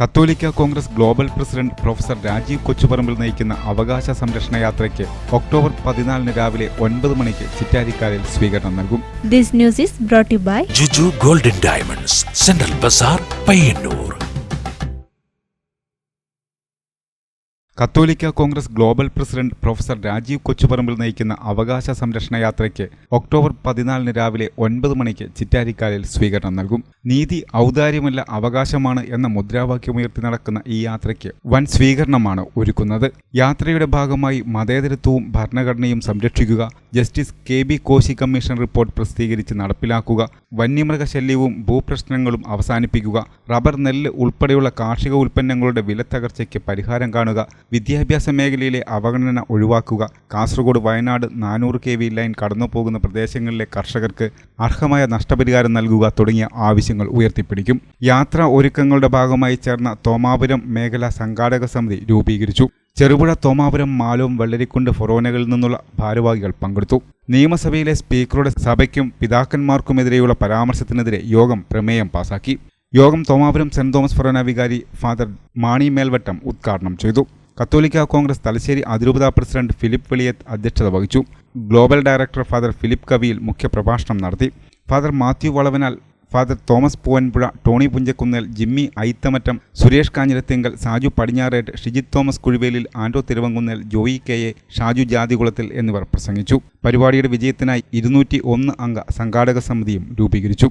Catholic Congress global president professor Rajeev Kochuparambil നയിക്കുന്ന അവകാശ സംരക്ഷണ യാത്രയ്ക്ക് ഒക്ടോബർ പതിനാലിന് രാവിലെ ഒൻപത് മണിക്ക് ചിറ്റാരിക്കാലിൽ സ്വീകരണം നൽകും. This news is brought to you by Juju golden diamonds central bazaar Payyanur. Catholic Congress global president professor Rajeev Kochuparambil നയിക്കുന്ന അവകാശ സംരക്ഷണ യാത്രയ്ക്ക് ഒക്ടോബർ പതിനാലിന് രാവിലെ ഒൻപത് മണിക്ക് ചിറ്റാരിക്കാലിൽ സ്വീകരണം നൽകും. നീതി ഔദാര്യമല്ല അവകാശമാണ് എന്ന മുദ്രാവാക്യമുയർത്തി നടക്കുന്ന ഈ യാത്രയ്ക്ക് വൻ സ്വീകരണമാണ് ഒരുക്കുന്നത്. യാത്രയുടെ ഭാഗമായി മതേതരത്വവും ഭരണഘടനയും സംരക്ഷിക്കുക justice K B Koshy commission report പ്രസിദ്ധീകരിച്ച് നടപ്പിലാക്കുക വന്യമൃഗശല്യവും ഭൂപ്രശ്നങ്ങളും അവസാനിപ്പിക്കുക റബ്ബർ നെല്ല് ഉൾപ്പെടെയുള്ള കാർഷിക ഉൽപ്പന്നങ്ങളുടെ വിലത്തകർച്ചയ്ക്ക് പരിഹാരം കാണുക വിദ്യാഭ്യാസ മേഖലയിലെ അവഗണന ഒഴിവാക്കുക. കാസർഗോഡ് വയനാട് നാനൂറ് കെ വി ലൈൻ കടന്നുപോകുന്ന പ്രദേശങ്ങളിലെ കർഷകർക്ക് അർഹമായ നഷ്ടപരിഹാരം നൽകുക തുടങ്ങിയ ആവശ്യങ്ങൾ ഉയർത്തിപ്പിടിക്കും. യാത്രാ ഒരുക്കങ്ങളുടെ ഭാഗമായി ചേർന്ന തോമാപുരം മേഖലാ സംഘാടക സമിതി രൂപീകരിച്ചു. ചെറുപുഴ തോമാപുരം മാലവും വെള്ളരിക്കുണ്ട് ഫൊറോനകളിൽ നിന്നുള്ള ഭാരവാഹികൾ പങ്കെടുത്തു. നിയമസഭയിലെ സ്പീക്കറുടെ സഭയ്ക്കും പിതാക്കന്മാർക്കുമെതിരെയുള്ള പരാമർശത്തിനെതിരെ യോഗം പ്രമേയം പാസാക്കി. യോഗം തോമാപുരം സെന്റ് തോമസ് ഫൊറോന വികാരി ഫാദർ മാണി മേൽവട്ടം ഉദ്ഘാടനം ചെയ്തു. കത്തോലിക്ക കോൺഗ്രസ് തലശ്ശേരി അതിരൂപത പ്രസിഡന്റ് ഫിലിപ്പ് വെളിയത്ത് അധ്യക്ഷത വഹിച്ചു. Global director father Philip Kaviyil മുഖ്യപ്രഭാഷണം നടത്തി. Father Mathew Valavanal father Thomas Poovanpuzha Tony Punchakunnel Jimmy Aithamattam Suresh Kanjirathingal Saju Padinjarettu Shijith Thomas Kuzhivelil Ando Thiruvankunnel Joy K A Shaju Jathikulathil എന്നിവർ പ്രസംഗിച്ചു. പരിപാടിയുടെ വിജയത്തിനായി ഇരുന്നൂറ്റി ഒന്ന് അംഗ സംഘാടക സമിതിയും രൂപീകരിച്ചു.